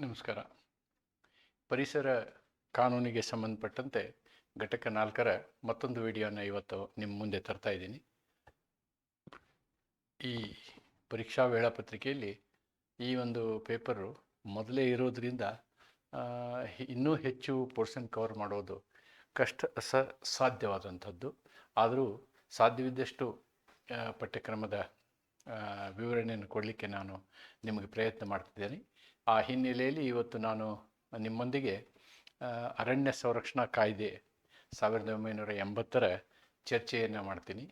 ನಮಸ್ಕಾರ. ಪರಿಸರ ಕಾನೂನಿಗೆ ಸಂಬಂಧಪಟ್ಟಂತೆ ಘಟಕ ನಾಲ್ಕರ ಮತ್ತೊಂದು ವಿಡಿಯೋನ ಇವತ್ತು ನಿಮ್ಮ ಮುಂದೆ ತರ್ತಾ ಇದ್ದೀನಿ. ಈ ಪರೀಕ್ಷಾ ವೇಳಾಪತ್ರಿಕೆಯಲ್ಲಿ ಈ ಒಂದು ಪೇಪರು ಮೊದಲೇ ಇರೋದರಿಂದ ಇನ್ನೂ ಹೆಚ್ಚು ಪೋರ್ಷನ್ ಕವರ್ ಮಾಡೋದು ಕಷ್ಟ, ಸ, ಸಾಧ್ಯವಾದಂಥದ್ದು. ಆದರೂ ಸಾಧ್ಯವಿದ್ದಷ್ಟು ಪಠ್ಯಕ್ರಮದ ವಿವರಣೆಯನ್ನು ಕೊಡಲಿಕ್ಕೆ ನಾನು ನಿಮಗೆ ಪ್ರಯತ್ನ ಮಾಡ್ತಿದ್ದೇನೆ. ಆ ಹಿನ್ನೆಲೆಯಲ್ಲಿ ಇವತ್ತು ನಾನು ನಿಮ್ಮೊಂದಿಗೆ ಅರಣ್ಯ ಸಂರಕ್ಷಣಾ ಕಾಯ್ದೆ ಸಾವಿರದ ಒಂಬೈನೂರ ಎಂಬತ್ತರ ಚರ್ಚೆಯನ್ನು ಮಾಡ್ತೀನಿ.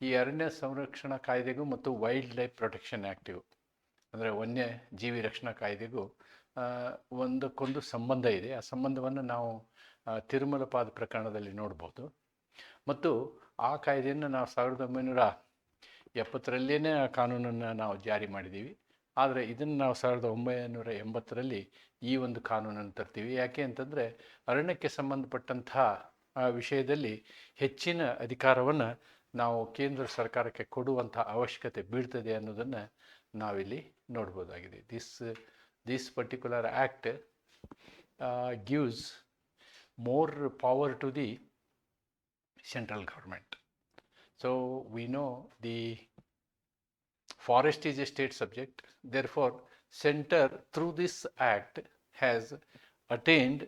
ಈ ಅರಣ್ಯ ಸಂರಕ್ಷಣಾ ಕಾಯ್ದೆಗೂ ಮತ್ತು ವೈಲ್ಡ್ ಲೈಫ್ ಪ್ರೊಟೆಕ್ಷನ್ ಆ್ಯಕ್ಟಿಗೂ ಅಂದರೆ ವನ್ಯ ಜೀವಿ ರಕ್ಷಣಾ ಕಾಯ್ದೆಗೂ ಒಂದಕ್ಕೊಂದು ಸಂಬಂಧ ಇದೆ. ಆ ಸಂಬಂಧವನ್ನು ನಾವು ತಿರುಮಲಪಾದ ಪ್ರಕರಣದಲ್ಲಿ ನೋಡ್ಬೋದು. ಮತ್ತು ಆ ಕಾಯ್ದೆಯನ್ನು ನಾವು ಸಾವಿರದ ಒಂಬೈನೂರ ಎಪ್ಪತ್ತರಲ್ಲೇ ಆ ಕಾನೂನನ್ನು ನಾವು ಜಾರಿ ಮಾಡಿದ್ದೀವಿ. ಆದರೆ ಇದನ್ನು ನಾವು ಸಾವಿರದ ಒಂಬೈನೂರ ಎಂಬತ್ತರಲ್ಲಿ ಈ ಒಂದು ಕಾನೂನನ್ನು ತರ್ತೀವಿ. ಯಾಕೆ ಅಂತಂದರೆ ಅರಣ್ಯಕ್ಕೆ ಸಂಬಂಧಪಟ್ಟಂತಹ ವಿಷಯದಲ್ಲಿ ಹೆಚ್ಚಿನ ಅಧಿಕಾರವನ್ನು ನಾವು ಕೇಂದ್ರ ಸರ್ಕಾರಕ್ಕೆ ಕೊಡುವಂಥ ಅವಶ್ಯಕತೆ ಬೀಳ್ತದೆ ಅನ್ನೋದನ್ನು ನಾವಿಲ್ಲಿ ನೋಡ್ಬೋದಾಗಿದೆ. This this particular act gives more power to the central government so we know the forest is a state subject. Therefore, center through this act has attained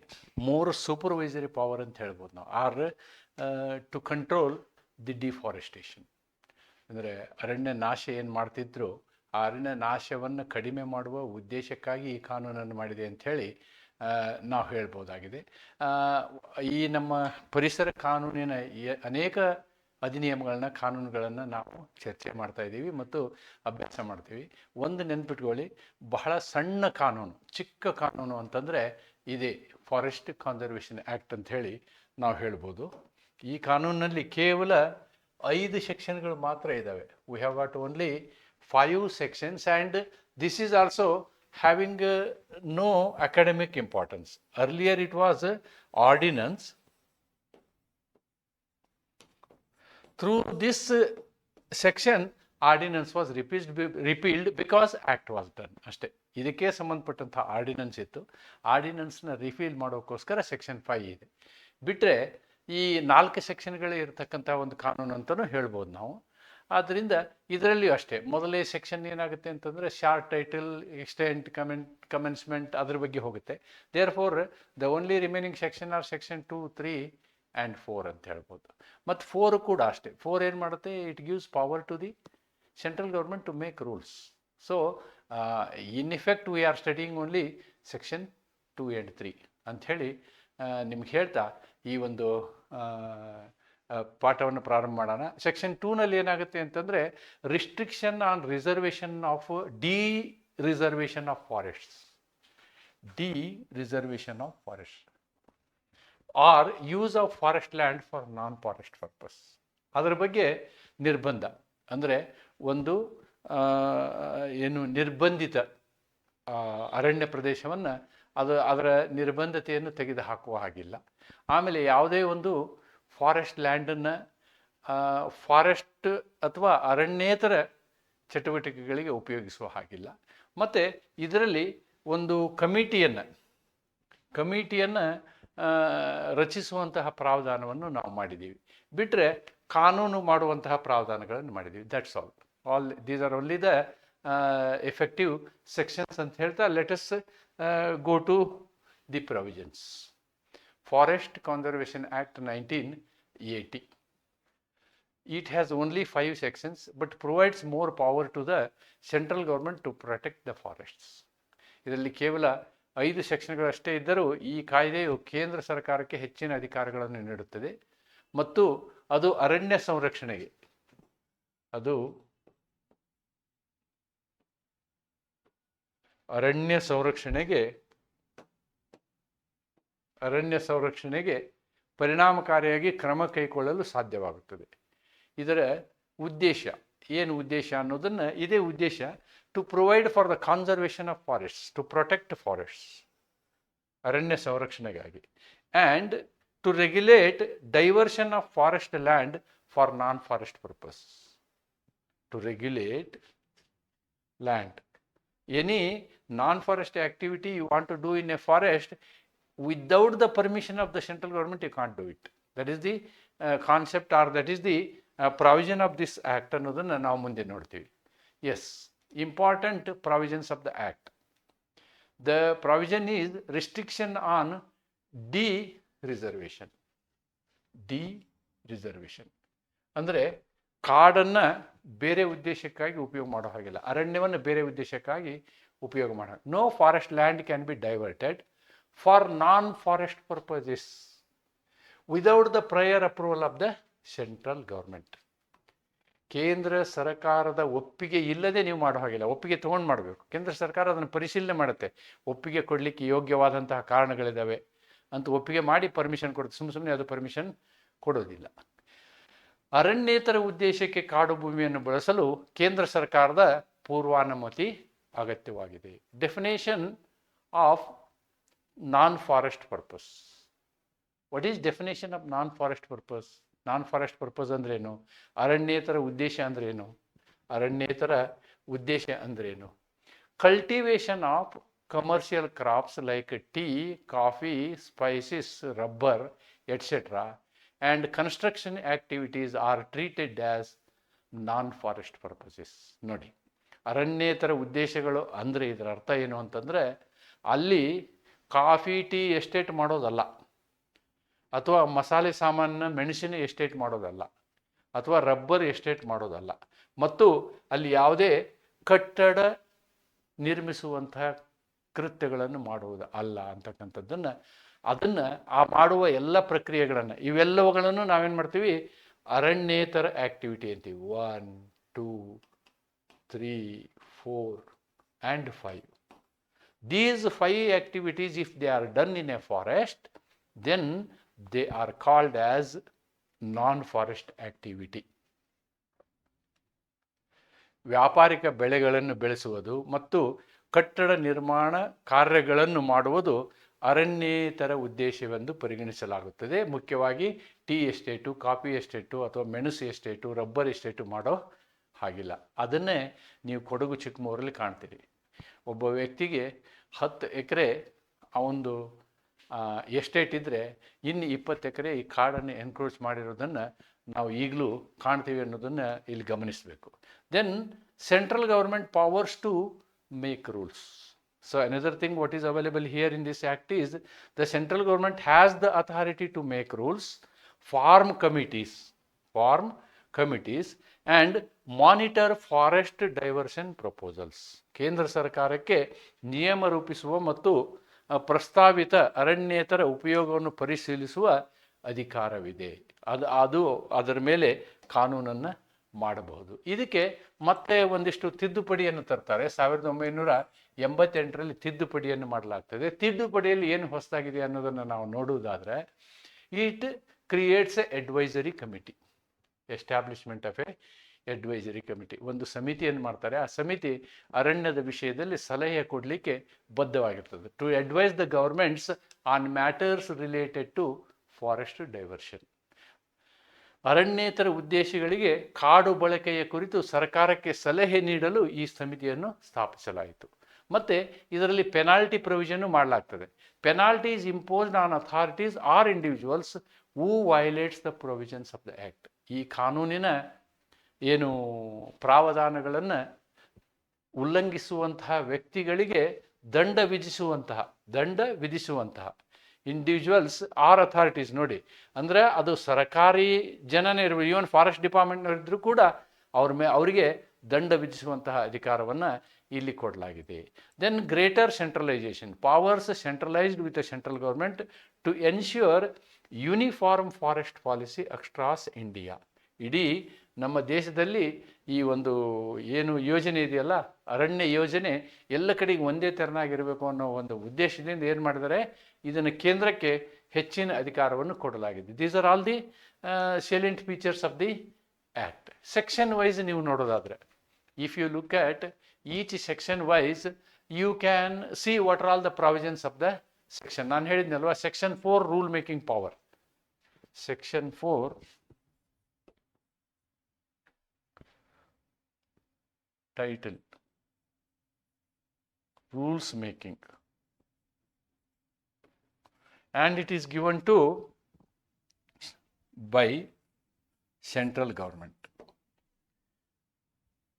more supervisory power ಅಂತ ಹೇಳ್ಬೋದು ನಾವು. Or to control the deforestation ಅಂದರೆ ಅರಣ್ಯ ನಾಶ ಏನು ಮಾಡ್ತಿದ್ರು, ಆ ಅರಣ್ಯ ನಾಶವನ್ನು ಕಡಿಮೆ ಮಾಡುವ ಉದ್ದೇಶಕ್ಕಾಗಿ ಈ ಕಾನೂನನ್ನು ಮಾಡಿದೆ ಅಂಥೇಳಿ ನಾವು ಹೇಳ್ಬೋದಾಗಿದೆ. ಈ ನಮ್ಮ ಪರಿಸರ ಕಾನೂನಿನ ಅನೇಕ ಅಧಿನಿಯಮಗಳನ್ನ, ಕಾನೂನುಗಳನ್ನು ನಾವು ಚರ್ಚೆ ಮಾಡ್ತಾ ಇದ್ದೀವಿ ಮತ್ತು ಅಭ್ಯಾಸ ಮಾಡ್ತೀವಿ. ಒಂದು ನೆನ್ಪಿಟ್ಕೊಳ್ಳಿ, ಬಹಳ ಸಣ್ಣ ಕಾನೂನು, ಚಿಕ್ಕ ಕಾನೂನು ಅಂತಂದರೆ ಇದೇ ಫಾರೆಸ್ಟ್ ಕಾನ್ಸರ್ವೇಷನ್ ಆ್ಯಕ್ಟ್ ಅಂತ ಹೇಳಿ ನಾವು ಹೇಳ್ಬೋದು. ಈ ಕಾನೂನಿನಲ್ಲಿ ಕೇವಲ ಐದು ಸೆಕ್ಷನ್ಗಳು ಮಾತ್ರ ಇದ್ದಾವೆ we have got only five sections and this is also having no academic importance earlier it was ordinance through this section ordinance was repealed repealed because act was done ಅಷ್ಟೇ. ಇದಕ್ಕೆ ಸಂಬಂಧಪಟ್ಟಂಥ ಆರ್ಡಿನೆನ್ಸ್ ಇತ್ತು. ಆರ್ಡಿನೆನ್ಸ್ನ ರಿಫೀಲ್ ಮಾಡೋಕ್ಕೋಸ್ಕರ ಸೆಕ್ಷನ್ ಫೈ ಇದೆ. ಬಿಟ್ಟರೆ ಈ ನಾಲ್ಕು ಸೆಕ್ಷನ್ಗಳೇ ಇರತಕ್ಕಂಥ ಒಂದು ಕಾನೂನು ಅಂತಲೂ ಹೇಳ್ಬೋದು ನಾವು. ಆದ್ದರಿಂದ ಇದರಲ್ಲಿಯೂ ಅಷ್ಟೇ. ಮೊದಲೇ ಸೆಕ್ಷನ್ ಏನಾಗುತ್ತೆ ಅಂತಂದರೆ short title extent comment commencement ಅದ್ರ ಬಗ್ಗೆ ಹೋಗುತ್ತೆ. Therefore the only remaining section or section two three and four ಅಂತ ಹೇಳ್ಬೋದು. ಮತ್ತು ಫೋರ್ ಕೂಡ ಅಷ್ಟೇ. ಫೋರ್ ಏನು ಮಾಡುತ್ತೆ? It gives power to the central government to make rules so in effect we are studying only section two and three ಅಂಥೇಳಿ ನಿಮ್ಗೆ ಹೇಳ್ತಾ ಈ ಒಂದು ಪಾಠವನ್ನು ಪ್ರಾರಂಭ ಮಾಡೋಣ. ಸೆಕ್ಷನ್ ಟೂನಲ್ಲಿ ಏನಾಗುತ್ತೆ ಅಂತಂದರೆ restriction on reservation of dereservation of forests dereservation of forest or use of forest land for non forest purpose ಅದರ ಬಗ್ಗೆ ನಿರ್ಬಂಧ. ಅಂದರೆ ಒಂದು ಏನು ನಿರ್ಬಂಧಿತ ಅರಣ್ಯ ಪ್ರದೇಶವನ್ನು ಅದು ಅದರ ನಿರ್ಬಂಧತೆಯನ್ನು ತೆಗೆದುಹಾಕುವ ಹಾಗಿಲ್ಲ. ಆಮೇಲೆ ಯಾವುದೇ ಒಂದು ಫಾರೆಸ್ಟ್ ಲ್ಯಾಂಡನ್ನು ಫಾರೆಸ್ಟ್ ಅಥವಾ ಅರಣ್ಯೇತರ ಚಟುವಟಿಕೆಗಳಿಗೆ ಉಪಯೋಗಿಸುವ ಹಾಗಿಲ್ಲ. ಮತ್ತು ಇದರಲ್ಲಿ ಒಂದು ಕಮಿಟಿಯನ್ನು ಕಮಿಟಿಯನ್ನು ರಚಿಸುವಂತಹ ಪ್ರಾವಧಾನವನ್ನು ನಾವು ಮಾಡಿದ್ದೀವಿ. ಬಿಟ್ಟರೆ ಕಾನೂನು ಮಾಡುವಂತಹ ಪ್ರಾವಧಾನಗಳನ್ನು ಮಾಡಿದ್ದೀವಿ. That's all all these are only the effective sections ಅಂತ ಹೇಳ್ತಾ let's go to the provisions forest conservation act nineteen eighty it has only five sections but provides more power to the central government to protect the forests ಇದರಲ್ಲಿ ಕೇವಲ ಐದು ಸೆಕ್ಷನ್ಗಳಷ್ಟೇ ಇದ್ದರೂ ಈ ಕಾಯ್ದೆಯು ಕೇಂದ್ರ ಸರ್ಕಾರಕ್ಕೆ ಹೆಚ್ಚಿನ ಅಧಿಕಾರಗಳನ್ನು ನೀಡುತ್ತದೆ. ಮತ್ತು ಅದು ಅರಣ್ಯ ಸಂರಕ್ಷಣೆಗೆ. ಅದು ಅರಣ್ಯ ಸಂರಕ್ಷಣೆಗೆ ಅರಣ್ಯ ಸಂರಕ್ಷಣೆಗೆ ಪರಿಣಾಮಕಾರಿಯಾಗಿ ಕ್ರಮ ಕೈಗೊಳ್ಳಲು ಸಾಧ್ಯವಾಗುತ್ತದೆ. ಇದರ ಉದ್ದೇಶ ಏನು ಉದ್ದೇಶ ಅನ್ನೋದನ್ನು ಇದೇ ಉದ್ದೇಶ to provide for the conservation of forests to protect forests ಅರಣ್ಯ ಸಂರಕ್ಷಣೆಗಾಗಿ and to regulate diversion of forest land for non forest purpose to regulate land any non-forest activity you want to do in a forest without the permission of the central government you can't do it that is the uh, concept or that is the uh, of this act ಅನ್ನೋದನ್ನು ನಾವು ಮುಂದೆ ನೋಡ್ತೀವಿ. As important provisions of the act the provision is restriction on dereservation dereservation ಅಂದರೆ ಕಾಡನ್ನು ಬೇರೆ ಉದ್ದೇಶಕ್ಕಾಗಿ ಉಪಯೋಗ ಮಾಡೋ ಹಾಗಿಲ್ಲ. ಅರಣ್ಯವನ್ನು ಬೇರೆ ಉದ್ದೇಶಕ್ಕಾಗಿ ಉಪಯೋಗ ಮಾಡೋ no forest land can be diverted for non forest purposes without the prior approval of the central government. ಕೇಂದ್ರ ಸರ್ಕಾರದ ಒಪ್ಪಿಗೆ ಇಲ್ಲದೆ ನೀವು ಮಾಡೋ ಹಾಗಿಲ್ಲ. ಒಪ್ಪಿಗೆ ತೊಗೊಂಡು ಮಾಡಬೇಕು. ಕೇಂದ್ರ ಸರ್ಕಾರ ಅದನ್ನು ಪರಿಶೀಲನೆ ಮಾಡುತ್ತೆ. ಒಪ್ಪಿಗೆ ಕೊಡಲಿಕ್ಕೆ ಯೋಗ್ಯವಾದಂತಹ ಕಾರಣಗಳಿದ್ದಾವೆ ಅಂತ ಒಪ್ಪಿಗೆ ಮಾಡಿ ಪರ್ಮಿಷನ್ ಕೊಡುತ್ತೆ. ಸುಮ್ಮ ಸುಮ್ಮನೆ ಅದು ಪರ್ಮಿಷನ್ ಕೊಡೋದಿಲ್ಲ. ಅರಣ್ಯೇತರ ಉದ್ದೇಶಕ್ಕೆ ಕಾಡು ಭೂಮಿಯನ್ನು ಬಳಸಲು ಕೇಂದ್ರ ಸರ್ಕಾರದ ಪೂರ್ವಾನುಮತಿ ಅಗತ್ಯವಾಗಿದೆ. Definition of non forest purpose what is definition of non forest purpose non forest purpose ಅಂದ್ರೇನು? ಅರಣ್ಯೇತರ ಉದ್ದೇಶ ಅಂದ್ರೇನು? ಅರಣ್ಯೇತರ ಉದ್ದೇಶ ಅಂದ್ರೇನು? Cultivation of commercial crops like tea coffee spices rubber etcetera and construction activities are treated as non forest purposes ನೋಡಿ, ಅರಣ್ಯೇತರ ಉದ್ದೇಶಗಳು ಅಂದರೆ ಇದರ ಅರ್ಥ ಏನು ಅಂತಂದರೆ, ಅಲ್ಲಿ ಕಾಫಿ ಟೀ ಎಸ್ಟೇಟ್ ಮಾಡೋದಲ್ಲ. ಅಥವಾ ಮಸಾಲೆ ಸಾಮಾನನ್ನ ಮೆಣಸಿನ ಎಸ್ಟೇಟ್ ಮಾಡೋದಲ್ಲ, ಅಥವಾ ರಬ್ಬರ್ ಎಸ್ಟೇಟ್ ಮಾಡೋದಲ್ಲ. ಮತ್ತು ಅಲ್ಲಿ ಯಾವುದೇ ಕಟ್ಟಡ ನಿರ್ಮಿಸುವಂತಹ ಕೃತ್ಯಗಳನ್ನು ಮಾಡುವುದು ಅಲ್ಲ ಅಂತಕ್ಕಂಥದ್ದನ್ನು, ಅದನ್ನು ಆ ಮಾಡುವ ಎಲ್ಲ ಪ್ರಕ್ರಿಯೆಗಳನ್ನು, ಇವೆಲ್ಲವುಗಳನ್ನು ನಾವೇನು ಮಾಡ್ತೀವಿ? ಅರಣ್ಯೇತರ ಆ್ಯಕ್ಟಿವಿಟಿ ಅಂತೀವಿ. One two three four and five these five activities if they are done in a forest then they are called as non-forest activity. ವ್ಯಾಪಾರಿಕ ಬೆಳೆಗಳನ್ನು ಬೆಳೆಸುವುದು ಮತ್ತು ಕಟ್ಟಡ ನಿರ್ಮಾಣ ಕಾರ್ಯಗಳನ್ನು ಮಾಡುವುದು ಅರಣ್ಯೇತರ ಉದ್ದೇಶವೆಂದು ಪರಿಗಣಿಸಲಾಗುತ್ತದೆ. ಮುಖ್ಯವಾಗಿ ಟೀ ಎಸ್ಟೇಟು, ಕಾಫಿ ಎಸ್ಟೇಟು ಅಥವಾ ಮೆಣಸು ಎಸ್ಟೇಟು, ರಬ್ಬರ್ ಎಸ್ಟೇಟು ಮಾಡೋ ಹಾಗಿಲ್ಲ. ಅದನ್ನೇ ನೀವು ಕೊಡಗು ಚಿಕ್ಕಮೂರಲ್ಲಿ ಕಾಣ್ತೀರಿ. ಒಬ್ಬ ವ್ಯಕ್ತಿಗೆ ಹತ್ತು ಎಕರೆ ಅವೊಂದು ಎಸ್ಟೇಟ್ ಇದ್ದರೆ ಇನ್ನು ಇಪ್ಪತ್ತು ಎಕರೆ ಈ ಕಾಡನ್ನು ಎನ್ಕ್ರೋಚ್ ಮಾಡಿರೋದನ್ನು ನಾವು ಈಗಲೂ ಕಾಣ್ತೀವಿ ಅನ್ನೋದನ್ನು ಇಲ್ಲಿ ಗಮನಿಸಬೇಕು. Then central government powers to make rules so another thing what is available here in this act is the central government has the authority to make rules form committees form committees and monitor forest diversion proposals ಕೇಂದ್ರ ಸರ್ಕಾರಕ್ಕೆ ನಿಯಮ ರೂಪಿಸುವ ಮತ್ತು ಪ್ರಸ್ತಾವಿತ ಅರಣ್ಯೇತರ ಉಪಯೋಗವನ್ನು ಪರಿಶೀಲಿಸುವ ಅಧಿಕಾರವಿದೆ. ಅದು ಅದು ಅದರ ಮೇಲೆ ಕಾನೂನನ್ನು ಮಾಡಬಹುದು. ಇದಕ್ಕೆ ಮತ್ತೆ ಒಂದಿಷ್ಟು ತಿದ್ದುಪಡಿಯನ್ನು ತರ್ತಾರೆ. ಸಾವಿರದ ಒಂಬೈನೂರ ಎಂಬತ್ತೆಂಟರಲ್ಲಿ ತಿದ್ದುಪಡಿಯನ್ನು ಮಾಡಲಾಗ್ತದೆ. ತಿದ್ದುಪಡಿಯಲ್ಲಿ ಏನು ಹೊಸದಾಗಿದೆ ಅನ್ನೋದನ್ನು ನಾವು ನೋಡುವುದಾದರೆ, it creates a advisory committee, establishment of a advisory committee ಒಂದು ಸಮಿತಿಯನ್ನು ಮಾಡ್ತಾರೆ? ಆ ಸಮಿತಿ ಅರಣ್ಯದ ವಿಷಯದಲ್ಲಿ ಸಲಹೆ ಕೊಡಲಿಕ್ಕೆ ಬದ್ಧವಾಗಿರ್ತದೆ. To advise the governments on matters related to forest diversion ಅರಣ್ಯೇತರ ಉದ್ದೇಶಗಳಿಗೆ ಕಾಡು ಬಳಕೆಯ ಕುರಿತು ಸರ್ಕಾರಕ್ಕೆ ಸಲಹೆ ನೀಡಲು ಈ ಸಮಿತಿಯನ್ನು ಸ್ಥಾಪಿಸಲಾಯಿತು. ಮತ್ತು ಇದರಲ್ಲಿ ಪೆನಾಲ್ಟಿ ಪ್ರೊವಿಷನ್ನು ಮಾಡಲಾಗ್ತದೆ. Penalty is imposed on authorities or individuals who violates the provisions of the act ಈ ಕಾನೂನಿನ ಏನು ಪ್ರಾವಧಾನಗಳನ್ನು ಉಲ್ಲಂಘಿಸುವಂತಹ ವ್ಯಕ್ತಿಗಳಿಗೆ ದಂಡ ವಿಧಿಸುವಂತಹ ದಂಡ ವಿಧಿಸುವಂತಹ ಇಂಡಿವಿಜುವಲ್ಸ್ ಆರ್ ಅಥಾರಿಟೀಸ್ ನೋಡಿ. ಅಂದರೆ ಅದು ಸರ್ಕಾರಿ ಜನನೇ ಇರ್ಬೋದು ಈವನ್ ಫಾರೆಸ್ಟ್ ಡಿಪಾರ್ಟ್ಮೆಂಟ್ನವರಿದ್ದರೂ ಕೂಡ ಅವ್ರ ಮೇ, ಅವರಿಗೆ ದಂಡ ವಿಧಿಸುವಂತಹ ಅಧಿಕಾರವನ್ನು ಇಲ್ಲಿ ಕೊಡಲಾಗಿದೆ. Then greater centralisation powers centralised with a central government to ensure uniform forest policy across India ಇಡೀ ನಮ್ಮ ದೇಶದಲ್ಲಿ ಈ ಒಂದು ಏನು ಯೋಜನೆ ಇದೆಯಲ್ಲ, ಅರಣ್ಯ ಯೋಜನೆ ಎಲ್ಲ ಕಡೆಗೆ ಒಂದೇ ತೆರನಾಗಿರಬೇಕು ಅನ್ನೋ ಒಂದು ಉದ್ದೇಶದಿಂದ ಏನು ಮಾಡಿದರೆ ಇದನ್ನು ಕೇಂದ್ರಕ್ಕೆ ಹೆಚ್ಚಿನ ಅಧಿಕಾರವನ್ನು ಕೊಡಲಾಗಿದೆ. These are all the salient features of the act section wise ನೀವು ನೋಡೋದಾದರೆ if you look at each section wise you can see what are all the provisions of the section ನಾನು ಹೇಳಿದ್ನಲ್ವಾ section four rule making power section four title rules making. And it is given to by central government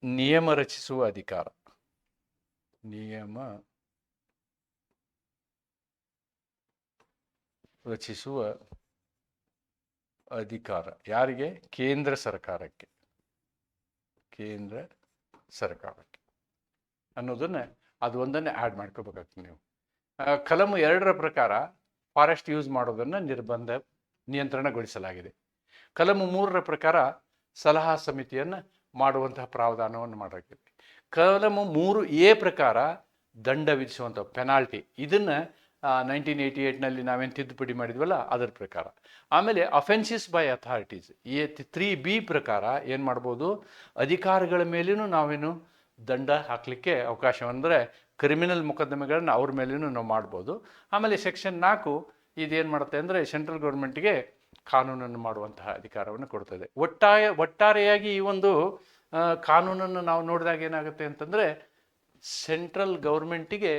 ನಿಯಮ ರಚಿಸುವ ಅಧಿಕಾರ ನಿಯಮ ರಚಿಸುವ ಅಧಿಕಾರ ಯಾರಿಗೆ ಕೇಂದ್ರ ಸರ್ಕಾರಕ್ಕೆ ಕೇಂದ್ರ ಸರ್ಕಾರಕ್ಕೆ. ಅನ್ನೋದನ್ನು ಅದು ಒಂದನ್ನೇ ಆ್ಯಡ್ ಮಾಡ್ಕೋಬೇಕಾಗ್ತದೆ ನೀವು. ಕಲಮು ಎರಡರ ಪ್ರಕಾರ ಫಾರೆಸ್ಟ್ ಯೂಸ್ ಮಾಡೋದನ್ನು ನಿರ್ಬಂಧ ನಿಯಂತ್ರಣಗೊಳಿಸಲಾಗಿದೆ. ಕಲಮು ಮೂರರ ಪ್ರಕಾರ ಸಲಹಾ ಸಮಿತಿಯನ್ನು ಮಾಡುವಂತಹ ಪ್ರಾವಧಾನವನ್ನು ಮಾಡಲಾಗಿದೆ. ಕಲಮು ಮೂರು ಎ ಪ್ರಕಾರ ದಂಡ ವಿಧಿಸುವಂಥ ಪೆನಾಲ್ಟಿ ಇದನ್ನು ನೈನ್ಟೀನ್ ಏಯ್ಟಿ ಏಯ್ಟ್ನಲ್ಲಿ ನಾವೇನು ತಿದ್ದುಪಡಿ ಮಾಡಿದ್ವಲ್ಲ, ಅದರ ಪ್ರಕಾರ. ಆಮೇಲೆ offences by authorities A three B ಪ್ರಕಾರ ಏನು ಮಾಡ್ಬೋದು, ಅಧಿಕಾರಿಗಳ ಮೇಲೂ ನಾವೇನು ದಂಡ ಹಾಕಲಿಕ್ಕೆ ಅವಕಾಶ ಅಂದರೆ ಕ್ರಿಮಿನಲ್ ಮೊಕದ್ದಮೆಗಳನ್ನ ಅವ್ರ ಮೇಲೂ ನಾವು ಮಾಡ್ಬೋದು. ಆಮೇಲೆ ಸೆಕ್ಷನ್ ನಾಲ್ಕು, ಇದೇನು ಮಾಡುತ್ತೆ ಅಂದರೆ ಸೆಂಟ್ರಲ್ ಗೌರ್ಮೆಂಟ್ಗೆ ಕಾನೂನನ್ನು ಮಾಡುವಂತಹ ಅಧಿಕಾರವನ್ನು ಕೊಡ್ತದೆ. ಒಟ್ಟಾಯ, ಒಟ್ಟಾರೆಯಾಗಿ ಈ ಒಂದು ಕಾನೂನನ್ನು ನಾವು ನೋಡಿದಾಗ ಏನಾಗುತ್ತೆ ಅಂತಂದರೆ ಸೆಂಟ್ರಲ್ ಗೌರ್ಮೆಂಟಿಗೆ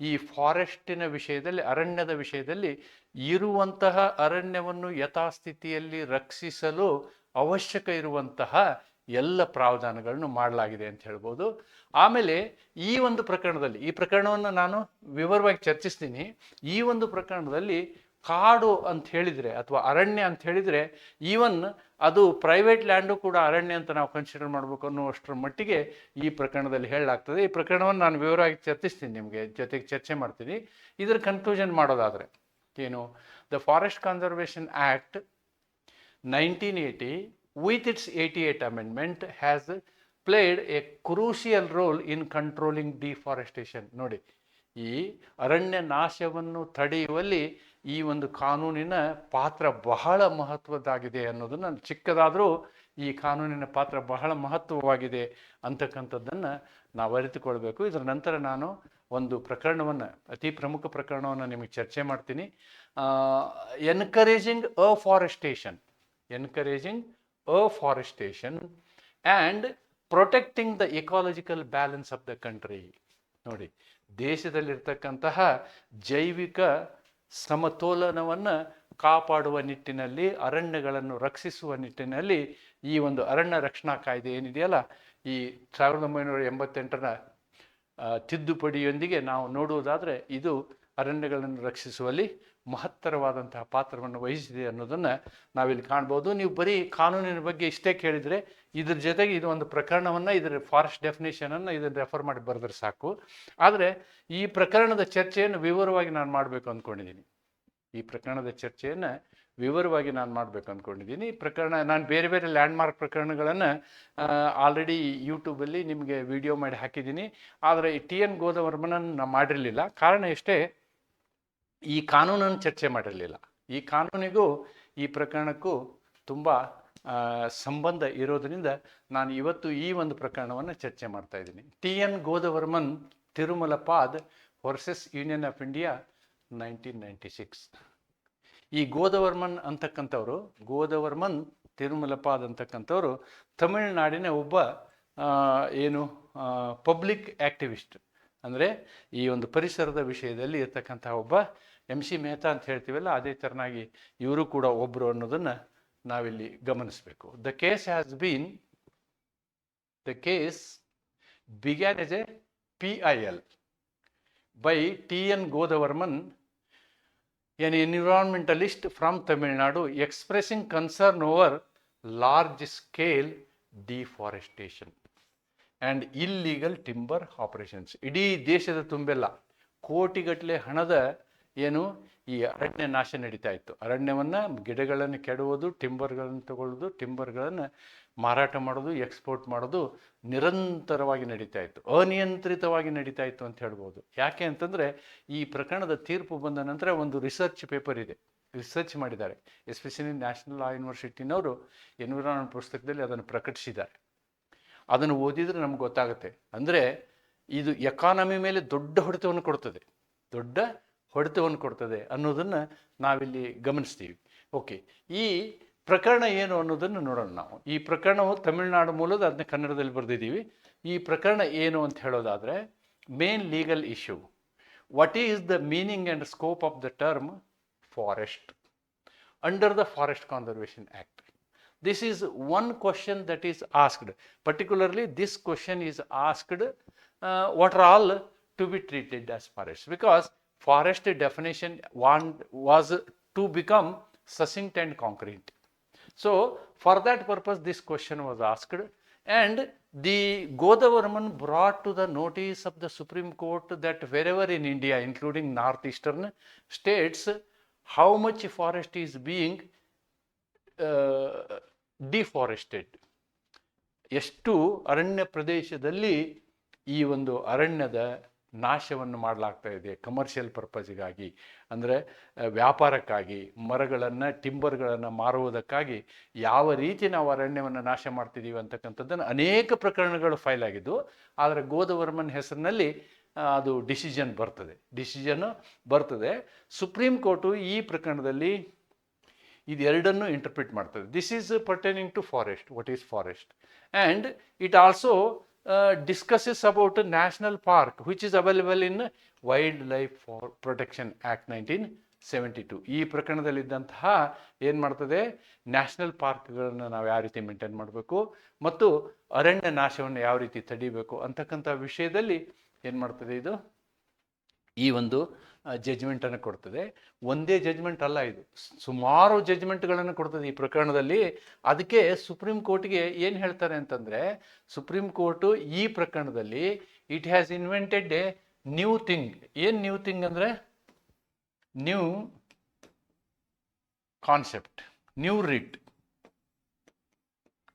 ಈ ಫಾರೆಸ್ಟಿನ ವಿಷಯದಲ್ಲಿ, ಅರಣ್ಯದ ವಿಷಯದಲ್ಲಿ ಇರುವಂತಹ ಅರಣ್ಯವನ್ನು ಯಥಾಸ್ಥಿತಿಯಲ್ಲಿ ರಕ್ಷಿಸಲು ಅವಶ್ಯಕ ಇರುವಂತಹ ಎಲ್ಲ ಪ್ರಾವಧಾನಗಳನ್ನು ಮಾಡಲಾಗಿದೆ ಅಂತ ಹೇಳ್ಬೋದು. ಆಮೇಲೆ ಈ ಒಂದು ಪ್ರಕರಣದಲ್ಲಿ, ಈ ಪ್ರಕರಣವನ್ನು ನಾನು ವಿವರವಾಗಿ ಚರ್ಚಿಸ್ತೀನಿ. ಈ ಒಂದು ಪ್ರಕರಣದಲ್ಲಿ ಕಾಡು ಅಂತ ಹೇಳಿದರೆ ಅಥವಾ ಅರಣ್ಯ ಅಂತ ಹೇಳಿದರೆ ಈವನ್ ಅದು ಪ್ರೈವೇಟ್ ಲ್ಯಾಂಡು ಕೂಡ ಅರಣ್ಯ ಅಂತ ನಾವು ಕನ್ಸಿಡರ್ ಮಾಡಬೇಕು ಅನ್ನುವಷ್ಟರ ಮಟ್ಟಿಗೆ ಈ ಪ್ರಕರಣದಲ್ಲಿ ಹೇಳಲಾಗ್ತದೆ. ಈ ಪ್ರಕರಣವನ್ನು ನಾನು ವಿವರವಾಗಿ ಚರ್ಚಿಸ್ತೀನಿ ನಿಮಗೆ, ಜೊತೆಗೆ ಚರ್ಚೆ ಮಾಡ್ತೀನಿ. ಇದರ ಕನ್ಕ್ಲೂಷನ್ ಮಾಡೋದಾದರೆ ಏನು? The forest conservation act nineteen eighty with its eighty eight amendment has played a crucial role in controlling deforestation ನೋಡಿ, ಈ ಅರಣ್ಯ ನಾಶವನ್ನು ತಡೆಯುವಲ್ಲಿ ಈ ಒಂದು ಕಾನೂನಿನ ಪಾತ್ರ ಬಹಳ ಮಹತ್ವದ್ದಾಗಿದೆ ಅನ್ನೋದನ್ನು ಚಿಕ್ಕದಾದರೂ ಈ ಕಾನೂನಿನ ಪಾತ್ರ ಬಹಳ ಮಹತ್ವವಾಗಿದೆ ಅಂತಕ್ಕಂಥದ್ದನ್ನು ನಾವು ಅರಿತುಕೊಳ್ಬೇಕು. ಇದರ ನಂತರ ನಾನು ಒಂದು ಪ್ರಕರಣವನ್ನು, ಅತಿ ಪ್ರಮುಖ ಪ್ರಕರಣವನ್ನು ನಿಮಗೆ ಚರ್ಚೆ ಮಾಡ್ತೀನಿ. Encouraging afforestation encouraging afforestation and protecting the ecological balance of the country ನೋಡಿ, ದೇಶದಲ್ಲಿರ್ತಕ್ಕಂತಹ ಜೈವಿಕ ಸಮತೋಲನವನ್ನು ಕಾಪಾಡುವ ನಿಟ್ಟಿನಲ್ಲಿ, ಅರಣ್ಯಗಳನ್ನು ರಕ್ಷಿಸುವ ನಿಟ್ಟಿನಲ್ಲಿ ಈ ಒಂದು ಅರಣ್ಯ ರಕ್ಷಣಾ ಕಾಯ್ದೆ ಏನಿದೆಯಲ್ಲ, ಈ ಸಾವಿರದ ಒಂಬೈನೂರ ಎಂಬತ್ತೆಂಟರ ತಿದ್ದುಪಡಿಯೊಂದಿಗೆ ನಾವು ನೋಡುವುದಾದರೆ ಇದು ಅರಣ್ಯಗಳನ್ನು ರಕ್ಷಿಸುವಲ್ಲಿ ಮಹತ್ತರವಾದಂತಹ ಪಾತ್ರವನ್ನು ವಹಿಸಿದೆ ಅನ್ನೋದನ್ನು ನಾವಿಲ್ಲಿ ಕಾಣ್ಬೋದು. ನೀವು ಬರೀ ಕಾನೂನಿನ ಬಗ್ಗೆ ಇಷ್ಟೇ ಕೇಳಿದರೆ ಇದ್ರ ಜೊತೆಗೆ ಇದು ಒಂದು ಪ್ರಕರಣವನ್ನು ಇದರ ಫಾರೆಸ್ಟ್ ಡೆಫಿನೇಷನನ್ನು ಇದನ್ನು ರೆಫರ್ ಮಾಡಿ ಬರೆದ್ರೆ ಸಾಕು. ಆದರೆ ಈ ಪ್ರಕರಣದ ಚರ್ಚೆಯನ್ನು ವಿವರವಾಗಿ ನಾನು ಮಾಡಬೇಕು ಅಂದ್ಕೊಂಡಿದ್ದೀನಿ ಈ ಪ್ರಕರಣದ ಚರ್ಚೆಯನ್ನು ವಿವರವಾಗಿ ನಾನು ಮಾಡಬೇಕು ಅಂದ್ಕೊಂಡಿದ್ದೀನಿ ಪ್ರಕರಣ, ನಾನು ಬೇರೆ ಬೇರೆ ಲ್ಯಾಂಡ್ಮಾರ್ಕ್ ಪ್ರಕರಣಗಳನ್ನು ಆಲ್ರೆಡಿ ಯೂಟ್ಯೂಬಲ್ಲಿ ನಿಮಗೆ ವಿಡಿಯೋ ಮಾಡಿ ಹಾಕಿದ್ದೀನಿ ಆದರೆ ಟಿ ಎನ್ ಗೋದವರ್ಮನನ್ನು ನಾನು ಮಾಡಿರಲಿಲ್ಲ. ಕಾರಣ ಎಷ್ಟೇ ಈ ಕಾನೂನನ್ನು ಚರ್ಚೆ ಮಾಡಿರಲಿಲ್ಲ. ಈ ಕಾನೂನಿಗೂ ಈ ಪ್ರಕರಣಕ್ಕೂ ತುಂಬ ಸಂಬಂಧ ಇರೋದರಿಂದ ನಾನು ಇವತ್ತು ಈ ಒಂದು ಪ್ರಕರಣವನ್ನು ಚರ್ಚೆ ಮಾಡ್ತಾ ಇದ್ದೀನಿ. T. N. Godavarman Thirumulpad versus Union of India nineteen ninety six. ಈ ಗೋದವರ್ಮನ್ ಅಂತಕ್ಕಂಥವ್ರು, ಗೋದವರ್ಮನ್ ತಿರುಮಲಪಾದ್ ಅಂತಕ್ಕಂಥವ್ರು ತಮಿಳುನಾಡಿನ ಒಬ್ಬ ಏನು ಪಬ್ಲಿಕ್ ಆ್ಯಕ್ಟಿವಿಸ್ಟ್ ಅಂದರೆ ಈ ಒಂದು ಪರಿಸರದ ವಿಷಯದಲ್ಲಿ ಇರ್ತಕ್ಕಂಥ ಒಬ್ಬ ಎಂ ಸಿ ಮೆಹ್ತಾ ಅಂತ ಹೇಳ್ತೀವಲ್ಲ, ಅದೇ ಥರನಾಗಿ ಇವರು ಕೂಡ ಒಬ್ಬರು ಅನ್ನೋದನ್ನು ನಾವಿಲ್ಲಿ ಗಮನಿಸಬೇಕು the case has been the case began as a P I L by T N Godavarman an environmentalist from Tamil expressing concern over large scale deforestation and illegal timber operations. ಇಡೀ ದೇಶದ ತುಂಬೆಲ್ಲ ಕೋಟಿಗಟ್ಟಲೆ ಹಣದ ಏನು? ಈ ಅರಣ್ಯ ನಾಶ ನಡೀತಾ ಇತ್ತು. ಅರಣ್ಯವನ್ನು ಗಿಡಗಳನ್ನು ಕೆಡುವುದು, ಟಿಂಬರ್ಗಳನ್ನು ತಗೊಳ್ಳೋದು ಟಿಂಬರ್ಗಳನ್ನು ಮಾರಾಟ ಮಾಡೋದು, ಎಕ್ಸ್ಪೋರ್ಟ್ ಮಾಡೋದು ನಿರಂತರವಾಗಿ ನಡೀತಾ ಇತ್ತು. ಅನಿಯಂತ್ರಿತವಾಗಿ ನಡೀತಾ ಇತ್ತು ಅಂತ ಹೇಳ್ಬೋದು. ಯಾಕೆ ಅಂತಂದರೆ ಈ ಪ್ರಕರಣದ ತೀರ್ಪು ಬಂದ ನಂತರ ಒಂದು ರಿಸರ್ಚ್ ಪೇಪರ್ ಇದೆ. ರಿಸರ್ಚ್ ಮಾಡಿದ್ದಾರೆ. ಎಸ್ಪೆಷಲಿ ನ್ಯಾಷನಲ್ ಲಾ ಯೂನಿವರ್ಸಿಟಿನವರು ಎನ್ವಿರಾನ್ಮೆಂಟ್ ಪುಸ್ತಕದಲ್ಲಿ ಅದನ್ನು ಪ್ರಕಟಿಸಿದ್ದಾರೆ. ಅದನ್ನು ಓದಿದರೆ ನಮ್ಗೆ ಗೊತ್ತಾಗುತ್ತೆ. ಅಂದರೆ ಇದು ಎಕಾನಮಿ ಮೇಲೆ ದೊಡ್ಡ ಹೊಡೆತವನ್ನು ಕೊಡ್ತದೆ. ದೊಡ್ಡ ಹೊಡೆತವನ್ನು ಕೊಡ್ತದೆ ಅನ್ನೋದನ್ನು ನಾವಿಲ್ಲಿ ಗಮನಿಸ್ತೀವಿ. ಓಕೆ, ಈ ಪ್ರಕರಣ ಏನು ಅನ್ನೋದನ್ನು ನೋಡೋಣ ನಾವು. ಈ ಪ್ರಕರಣವು ತಮಿಳುನಾಡು ಮೂಲದ ಅದನ್ನ ಕನ್ನಡದಲ್ಲಿ ಬರೆದಿದ್ದೀವಿ. ಈ ಪ್ರಕರಣ ಏನು ಅಂತ ಹೇಳೋದಾದರೆ main legal issue what is the meaning and scope of the term forest under the forest conservation act this is one question that is asked particularly this question is asked what are all to be treated as forest because forest definition one was to become succinct and concrete. So, for that purpose, this question was asked, and the Godavarman brought to the notice of the Supreme Court that wherever in India, including northeastern states, how much forest is being ಡಿಫಾರೆಸ್ಟೆಡ್ ಎಷ್ಟು ಅರಣ್ಯ ಪ್ರದೇಶದಲ್ಲಿ ಈ ಒಂದು ಅರಣ್ಯದ ನಾಶವನ್ನು ಮಾಡಲಾಗ್ತಾ ಇದೆ commercial ಪರ್ಪಸ್ಗಾಗಿ ಅಂದರೆ ವ್ಯಾಪಾರಕ್ಕಾಗಿ, ಮರಗಳನ್ನು ಟಿಂಬರ್ಗಳನ್ನು ಮಾರುವುದಕ್ಕಾಗಿ ಯಾವ ರೀತಿ ನಾವು ಅರಣ್ಯವನ್ನು ನಾಶ ಮಾಡ್ತಿದ್ದೀವಿ ಅಂತಕ್ಕಂಥದ್ದನ್ನು ಅನೇಕ ಪ್ರಕರಣಗಳು ಫೈಲ್ ಆಗಿದ್ದು, ಆದರೆ ಗೋದವರ್ಮನ್ ಹೆಸರಿನಲ್ಲಿ ಅದು ಡಿಸಿಷನ್ ಬರ್ತದೆ. ಡಿಸಿಷನ್ ಬರ್ತದೆ. ಸುಪ್ರೀಂ ಕೋರ್ಟು ಈ ಪ್ರಕರಣದಲ್ಲಿ ಇದೆರಡನ್ನು ಇಂಟರ್ಪ್ರಿಟ್ ಮಾಡ್ತದೆ. This is pertaining to forest what is forest and it also discusses about national park which is available in wild life for protection act nineteen seventy two ಈ ಪ್ರಕರಣದಲ್ಲಿದ್ದಂತಹ ಏನು ಮಾಡ್ತದೆ? National ಪಾರ್ಕ್ಗಳನ್ನು ನಾವು ಯಾವ ರೀತಿ ಮೇಂಟೈನ್ ಮಾಡಬೇಕು? ಮತ್ತು ಅರಣ್ಯ ನಾಶವನ್ನು ಯಾವ ರೀತಿ ತಡಿಬೇಕು ಅಂತಕ್ಕಂಥ ವಿಷಯದಲ್ಲಿ ಏನು ಮಾಡ್ತದೆ ಇದು? ಈ ಒಂದು ಜಜ್ಮೆಂಟನ್ನು ಕೊಡ್ತದೆ. ಒಂದೇ ಜಜ್ಮೆಂಟ್ ಅಲ್ಲ ಇದು. ಸುಮಾರು ಜಜ್ಮೆಂಟ್ಗಳನ್ನು ಕೊಡ್ತದೆ ಈ ಪ್ರಕರಣದಲ್ಲಿ. ಅದಕ್ಕೆ ಸುಪ್ರೀಂ ಕೋರ್ಟ್ಗೆ ಏನು ಹೇಳ್ತಾರೆ ಅಂತಂದರೆ ಸುಪ್ರೀಂ ಕೋರ್ಟು ಈ ಪ್ರಕರಣದಲ್ಲಿ it has invented a new thing ಏನು ನ್ಯೂ ಥಿಂಗ್ ಅಂದರೆ? ನ್ಯೂ ಕಾನ್ಸೆಪ್ಟ್ ನ್ಯೂ ರಿಟ್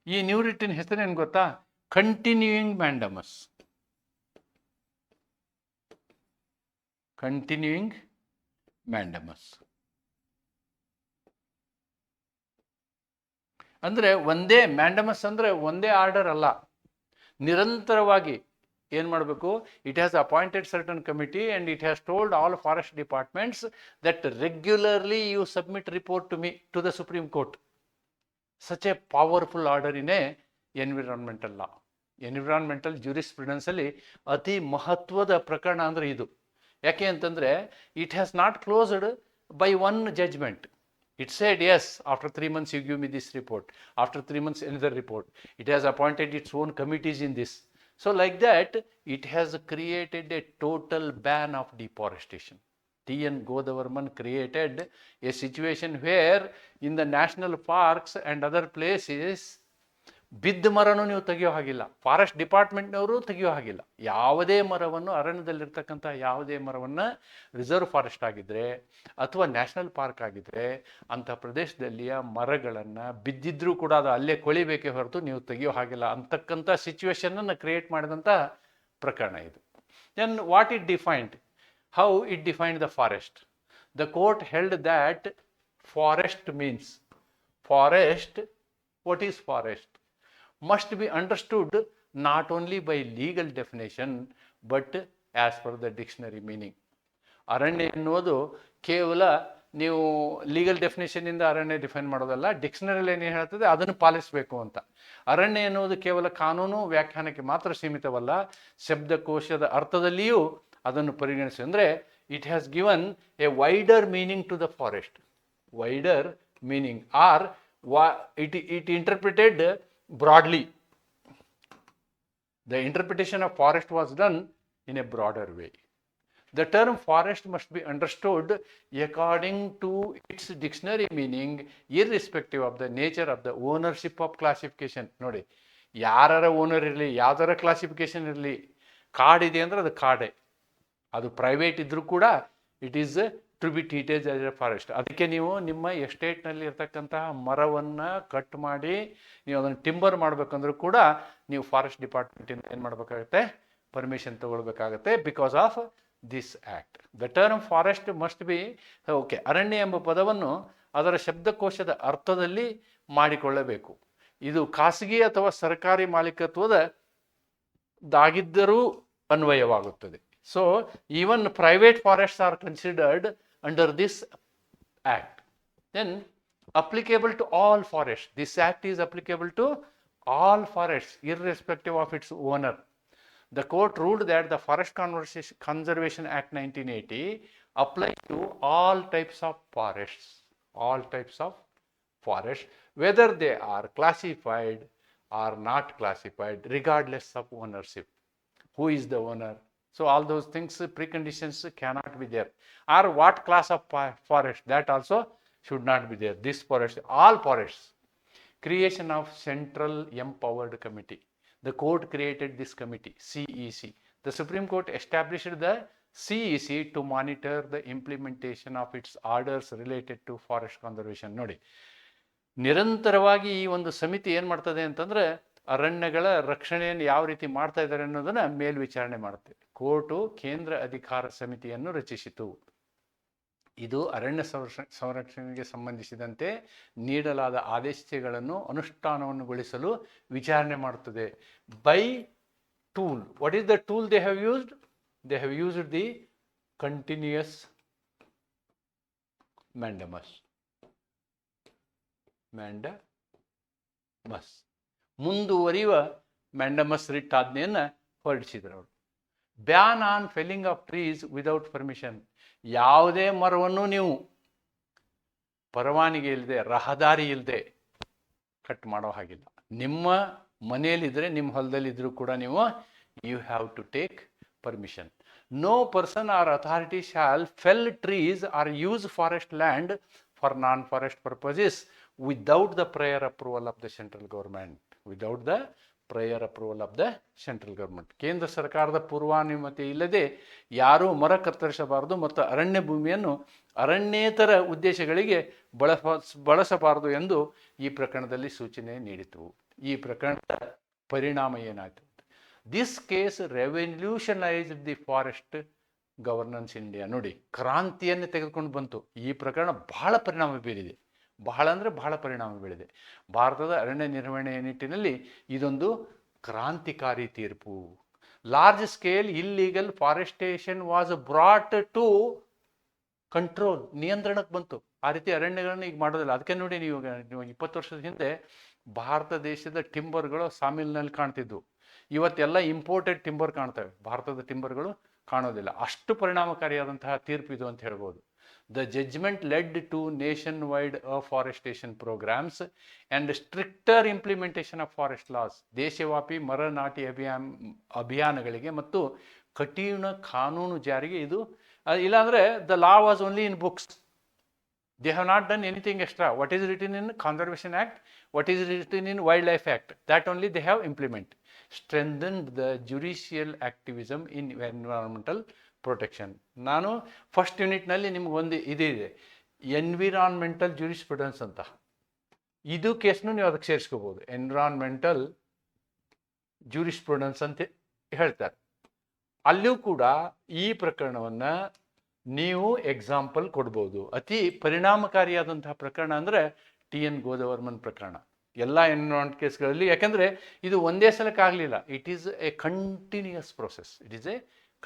ಈ ನ್ಯೂ ರಿಟ್ಟಿನ ಹೆಸರೇನು ಗೊತ್ತಾ? ಕಂಟಿನ್ಯೂಯಿಂಗ್ ಮ್ಯಾಂಡಮಸ್ ಕಂಟಿನ್ಯೂಯಿಂಗ್ ಮ್ಯಾಂಡಮಸ್ ಅಂದರೆ ಒಂದೇ ಮ್ಯಾಂಡಮಸ್ ಅಂದರೆ ಒಂದೇ ಆರ್ಡರ್ ಅಲ್ಲ. ನಿರಂತರವಾಗಿ ಏನು ಮಾಡಬೇಕು? It has appointed certain committee and it has told all forest departments that regularly you submit report to me to the Supreme Court such a powerful order ಇನ್ನೇ environmental law environmental ಅಲ್ಲಿ ಅತಿ ಮಹತ್ವದ ಪ್ರಕರಣ ಅಂದರೆ ಇದು. ಯಾಕೆ ಅಂತಂದರೆ it has not closed by one judgment it said as after three months you give me this report after three months another report it has appointed its own committees in this so like that it has created a total ban of deforestation T N Godavarman created a situation where in the national parks and other places ಬಿದ್ದ ಮರನೂ ನೀವು ತೆಗೆಯೋ ಹಾಗಿಲ್ಲ. Forest ಡಿಪಾರ್ಟ್ಮೆಂಟ್ನವರು ತೆಗೆಯೋ ಹಾಗಿಲ್ಲ. ಯಾವುದೇ ಮರವನ್ನು ಅರಣ್ಯದಲ್ಲಿರ್ತಕ್ಕಂಥ ಯಾವುದೇ ಮರವನ್ನು reserve forest ಆಗಿದ್ದರೆ ಅಥವಾ ನ್ಯಾಷನಲ್ ಪಾರ್ಕ್ ಆಗಿದ್ದರೆ ಅಂಥ ಪ್ರದೇಶದಲ್ಲಿಯ ಮರಗಳನ್ನು ಬಿದ್ದಿದ್ರೂ ಕೂಡ ಅದು ಅಲ್ಲೇ ಕೊಳಿಬೇಕೇ ಹೊರತು ನೀವು ತೆಗೆಯೋ ಹಾಗಿಲ್ಲ ಅಂತಕ್ಕಂಥ ಸಿಚುವೇಶನನ್ನು ಕ್ರಿಯೇಟ್ ಮಾಡಿದಂಥ ಪ್ರಕರಣ ಇದು. Then what it defined how it defined the forest the court held that forest means forest what is forest? Must be understood not only by legal definition, but as per the dictionary meaning. ಅರಣ್ಯ ಎನ್ನುವುದು ಕೇವಲ ನೀವು legal ಡೆಫಿನೇಷನಿಂದ ಅರಣ್ಯ define ಮಾಡೋದಲ್ಲ ಡಿಕ್ಷನರಿಯಲ್ಲಿ ಏನು ಹೇಳ್ತದೆ, ಅದನ್ನು ಪಾಲಿಸಬೇಕು ಅಂತ. ಅರಣ್ಯ ಎನ್ನುವುದು ಕೇವಲ ಕಾನೂನು ವ್ಯಾಖ್ಯಾನಕ್ಕೆ ಮಾತ್ರ ಸೀಮಿತವಲ್ಲ, ಶಬ್ದಕೋಶದ ಅರ್ಥದಲ್ಲಿಯೂ ಅದನ್ನು ಪರಿಗಣಿಸಿ. ಅಂದರೆ it has given a wider meaning to the forest wider meaning or ವಾ it it interpreted broadly. The interpretation of forest was done in a broader way. The term forest must be understood according to its dictionary meaning, irrespective of the nature of the ownership of classification. ನೋಡಿ ಯಾರ owner ಇರಲಿ ಯಾವ್ದಾರ classification ಇರಲಿ ಕಾಡಿದೆ ಅಂದರೆ ಅದು ಕಾಡೆ ಅದು private ಇದ್ದರೂ ಕೂಡ it is to be treated as a forest ಅದಕ್ಕೆ ನೀವು ನಿಮ್ಮ ಎಸ್ಟೇಟ್ನಲ್ಲಿ ಇರ್ತಕ್ಕಂತಹ ಮರವನ್ನು ಕಟ್ ಮಾಡಿ, ನೀವು ಅದನ್ನು ಟಿಂಬರ್ ಮಾಡಬೇಕಂದ್ರೂ ಕೂಡ ನೀವು ಫಾರೆಸ್ಟ್ ಡಿಪಾರ್ಟ್ಮೆಂಟಿಂದ ಏನು ಮಾಡಬೇಕಾಗುತ್ತೆ? Permission ತಗೊಳ್ಬೇಕಾಗತ್ತೆ because of this act the term forest must be okay ಅರಣ್ಯ ಎಂಬ ಪದವನ್ನು ಅದರ ಶಬ್ದಕೋಶದ ಅರ್ಥದಲ್ಲಿ ಮಾಡಿಕೊಳ್ಳಬೇಕು. ಇದು ಖಾಸಗಿ ಅಥವಾ ಸರ್ಕಾರಿ ಮಾಲೀಕತ್ವದ ದಾಗಿದ್ದರೂ ಅನ್ವಯವಾಗುತ್ತದೆ. So even private forest are considered under this act. Then applicable to all forests. This act is applicable to all forests irrespective of its owner. The court ruled that the Forest Conservation Act 1980 applies to all types of forests, all types of forests, whether they are classified or not classified, regardless of ownership. Who is the owner? So all those things, uh, preconditions cannot be there. Or what class of forest? That also should not be there. This forest, all forests. Creation of Central Empowered Committee. The court created this committee, CEC. The Supreme Court established the CEC to monitor the implementation of its orders related to forest conservation. ನೋಡಿ ನಿರಂತರವಾಗಿ ಈ ಒಂದು ಸಮಿತಿ ಏನು ಮಾಡ್ತದೆ ಅಂತಂದ್ರೆ ಅರಣ್ಯಗಳ ರಕ್ಷಣೆಯನ್ನು ಯಾವ ರೀತಿ ಮಾಡ್ತಾ ಇದ್ದಾರೆ ಅನ್ನೋದನ್ನ ಮೇಲ್ವಿಚಾರಣೆ ಮಾಡುತ್ತೆ. ಕೋರ್ಟು ಕೇಂದ್ರ ಅಧಿಕಾರ ಸಮಿತಿಯನ್ನು ರಚಿಸಿತು. ಇದು ಅರಣ್ಯ ಸಂರಕ್ಷ, ಸಂರಕ್ಷಣೆಗೆ ಸಂಬಂಧಿಸಿದಂತೆ ನೀಡಲಾದ ಆದೇಶಗಳನ್ನು ಅನುಷ್ಠಾನವನ್ನುಗೊಳಿಸಲು ವಿಚಾರಣೆ ಮಾಡುತ್ತದೆ. By tool. What is the tool they have used they have used the continuous mandamus mandamus ಮುಂದುವರಿಯುವ ಮ್ಯಾಂಡಮಸ್ ರಿಟ್ ಆಜ್ಞೆಯನ್ನು ಹೊರಡಿಸಿದ್ರು ಅವರು. Ban on felling of trees without permission. ಯಾವುದೇ ಮರವನ್ನು ನೀವು ಪರವಾನಗಿ ಇಲ್ಲದೆ ರಹದಾರಿ ಇಲ್ಲದೆ ಕಟ್ ಮಾಡೋ ಹಾಗಿಲ್ಲ. ನಿಮ್ಮ ಮನೆಯಲ್ಲಿದ್ದರೆ ನಿಮ್ಮ ಹೊಲದಲ್ಲಿದ್ದರೂ ಕೂಡ ನೀವು you have to take permission no person or authority shall fell trees or use forest land for non forest purposes without the prior approval of the central government without the prior approval of the central government ಕೇಂದ್ರ ಸರ್ಕಾರದ ಪೂರ್ವಾನುಮತಿ ಇಲ್ಲದೆ ಯಾರೂ ಮರ ಕತ್ತರಿಸಬಾರದು ಮತ್ತು ಅರಣ್ಯ ಭೂಮಿಯನ್ನು ಅರಣ್ಯೇತರ ಉದ್ದೇಶಗಳಿಗೆ ಬಳಸ ಬಳಸಬಾರದು ಎಂದು ಈ ಪ್ರಕರಣದಲ್ಲಿ ಸೂಚನೆ ನೀಡಿತು. ಈ ಪ್ರಕರಣದ ಪರಿಣಾಮ ಏನಾಯಿತು? This case revolutionise the forest governance India ನೋಡಿ, ಕ್ರಾಂತಿಯನ್ನು ತೆಗೆದುಕೊಂಡು ಬಂತು. ಈ ಪ್ರಕರಣ ಬಹಳ ಪರಿಣಾಮ ಬೀರಿದೆ. ಬಹಳ ಅಂದರೆ ಬಹಳ ಪರಿಣಾಮ ಬೀಳಿದೆ. ಭಾರತದ ಅರಣ್ಯ ನಿರ್ವಹಣೆಯ ನಿಟ್ಟಿನಲ್ಲಿ ಇದೊಂದು ಕ್ರಾಂತಿಕಾರಿ ತೀರ್ಪು. Large scale illegal forestation was brought to control ನಿಯಂತ್ರಣಕ್ಕೆ ಬಂತು. ಆ ರೀತಿ ಅರಣ್ಯಗಳನ್ನು ಈಗ ಮಾಡೋದಿಲ್ಲ. ಅದಕ್ಕೆ ನೋಡಿ ನೀವು ನೀವು ಇಪ್ಪತ್ತು ವರ್ಷದ ಹಿಂದೆ ಭಾರತ ದೇಶದ ಟಿಂಬರ್ಗಳು ಸಾಮಿಲ್ನಲ್ಲಿ ಕಾಣ್ತಿದ್ವು. ಇವತ್ತೆಲ್ಲ ಇಂಪೋರ್ಟೆಡ್ ಟಿಂಬರ್ ಕಾಣ್ತವೆ. ಭಾರತದ ಟಿಂಬರ್ಗಳು ಕಾಣೋದಿಲ್ಲ. ಅಷ್ಟು ಪರಿಣಾಮಕಾರಿಯಾದಂತಹ ತೀರ್ಪು ಇದು ಅಂತ ಹೇಳ್ಬೋದು. The judgment led to nationwide afforestation programs and stricter implementation of forest laws ದೇಶವ್ಯಾಪಿ ಮರ ನಾಟಿ ಅಭಿಯಾನ್ ಅಭಿಯಾನಗಳಿಗೆ ಮತ್ತು ಕಠಿಣ ಕಾನೂನು ಜಾರಿಗೆ ಇದು ಇಲ್ಲಾಂದ್ರೆ the law was only in books they have not done anything extra what is written in conservation act what is written in wildlife act that only they have implement strengthened the judicial activism in environmental protection. ನಾನು first ಯೂನಿಟ್ನಲ್ಲಿ ನಿಮ್ಗೆ ಒಂದು ಇದಿದೆ environmental jurisprudence ಅಂತ. ಇದು ಕೇಸ್ನು ನೀವು ಅದಕ್ಕೆ ಸೇರಿಸ್ಕೋಬೋದು. Environmental jurisprudence ಅಂತ ಹೇಳ್ತಾರೆ. ಅಲ್ಲೂ ಕೂಡ ಈ ಪ್ರಕರಣವನ್ನು ನೀವು ಎಕ್ಸಾಂಪಲ್ ಕೊಡ್ಬೋದು. ಅತಿ ಪರಿಣಾಮಕಾರಿಯಾದಂತಹ ಪ್ರಕರಣ ಅಂದರೆ ಟಿ ಎನ್ ಗೋದವರ್ಮನ್ ಪ್ರಕರಣ. ಎಲ್ಲ ಎನ್ವಿರಾನ್ಮೆಂಟ್ ಕೇಸ್ಗಳಲ್ಲಿ ಯಾಕೆಂದರೆ ಇದು ಒಂದೇ ಸಲಕ್ಕಾಗಲಿಲ್ಲ it is a continuous process it is a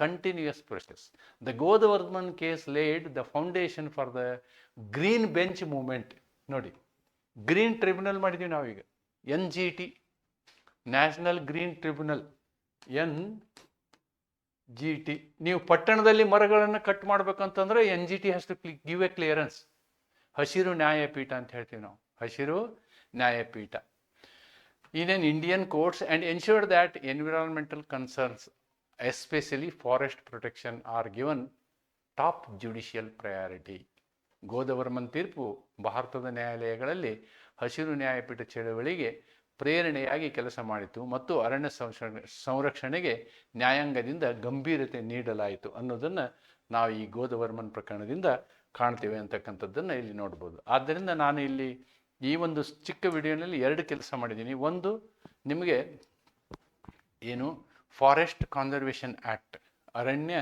continuous process the Godavarman case laid the foundation for the green bench movement ನೋಡಿ ಗ್ರೀನ್ ಟ್ರಿಬ್ಯುನಲ್ ಮಾಡಿದ್ದೀವಿ ನಾವೀಗ. N G T National Green Tribunal N G T ನೀವು ಪಟ್ಟಣದಲ್ಲಿ ಮರಗಳನ್ನು cut ಮಾಡ್ಬೇಕಂತಂದ್ರೆ N G T has to give a clearance ಹಸಿರು ನ್ಯಾಯಪೀಠ ಅಂತ ಹೇಳ್ತೀವಿ ನಾವು. ಹಸಿರು ನ್ಯಾಯಪೀಠ. In an Indian courts and ensure that environmental concerns, especially forest protection, are given top judicial priority Godavarman ತೀರ್ಪು ಭಾರತದ ನ್ಯಾಯಾಲಯಗಳಲ್ಲಿ ಹಸಿರು ನ್ಯಾಯಪೀಠ ಚಳವಳಿಗೆ ಪ್ರೇರಣೆಯಾಗಿ ಕೆಲಸ ಮಾಡಿತು ಮತ್ತು ಅರಣ್ಯ ಸಂರಕ್ಷಣೆ ಸಂರಕ್ಷಣೆಗೆ ನ್ಯಾಯಾಂಗದಿಂದ ಗಂಭೀರತೆ ನೀಡಲಾಯಿತು ಅನ್ನೋದನ್ನು ನಾವು ಈ ಗೋದವರ್ಮನ್ ಪ್ರಕರಣದಿಂದ ಕಾಣ್ತೇವೆ ಅಂತಕ್ಕಂಥದ್ದನ್ನು ಇಲ್ಲಿ ನೋಡ್ಬೋದು. ಆದ್ದರಿಂದ ನಾನು ಇಲ್ಲಿ ಈ ಒಂದು ಚಿಕ್ಕ ವಿಡಿಯೋನಲ್ಲಿ ಎರಡು ಕೆಲಸ ಮಾಡಿದ್ದೀನಿ. ಒಂದು ನಿಮಗೆ ಏನು ಫಾರೆಸ್ಟ್ ಕಾನ್ಸರ್ವೇಷನ್ ಆ್ಯಕ್ಟ್ ಅರಣ್ಯ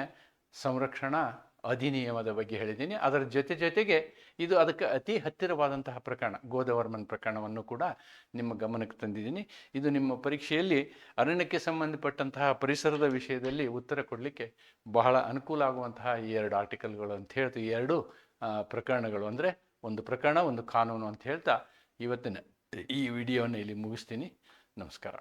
ಸಂರಕ್ಷಣಾ ಅಧಿನಿಯಮದ ಬಗ್ಗೆ ಹೇಳಿದ್ದೀನಿ. ಅದರ ಜೊತೆ ಜೊತೆಗೆ ಇದು ಅದಕ್ಕೆ ಅತಿ ಹತ್ತಿರವಾದಂತಹ ಪ್ರಕರಣ ಗೋದವರ್ಮನ್ ಪ್ರಕರಣವನ್ನು ಕೂಡ ನಿಮ್ಮ ಗಮನಕ್ಕೆ ತಂದಿದ್ದೀನಿ. ಇದು ನಿಮ್ಮ ಪರೀಕ್ಷೆಯಲ್ಲಿ ಅರಣ್ಯಕ್ಕೆ ಸಂಬಂಧಪಟ್ಟಂತಹ ಪರಿಸರದ ವಿಷಯದಲ್ಲಿ ಉತ್ತರ ಕೊಡಲಿಕ್ಕೆ ಬಹಳ ಅನುಕೂಲ ಆಗುವಂತಹ ಈ ಎರಡು ಆರ್ಟಿಕಲ್ಗಳು ಅಂತ ಹೇಳ್ತೀವಿ ಎರಡು ಪ್ರಕರಣಗಳು. ಅಂದರೆ ಒಂದು ಪ್ರಕರಣ, ಒಂದು ಕಾನೂನು ಅಂತ ಹೇಳ್ತಾ ಇವತ್ತಿನ ಈ ವಿಡಿಯೋನ ಇಲ್ಲಿ ಮುಗಿಸ್ತೀನಿ. ನಮಸ್ಕಾರ.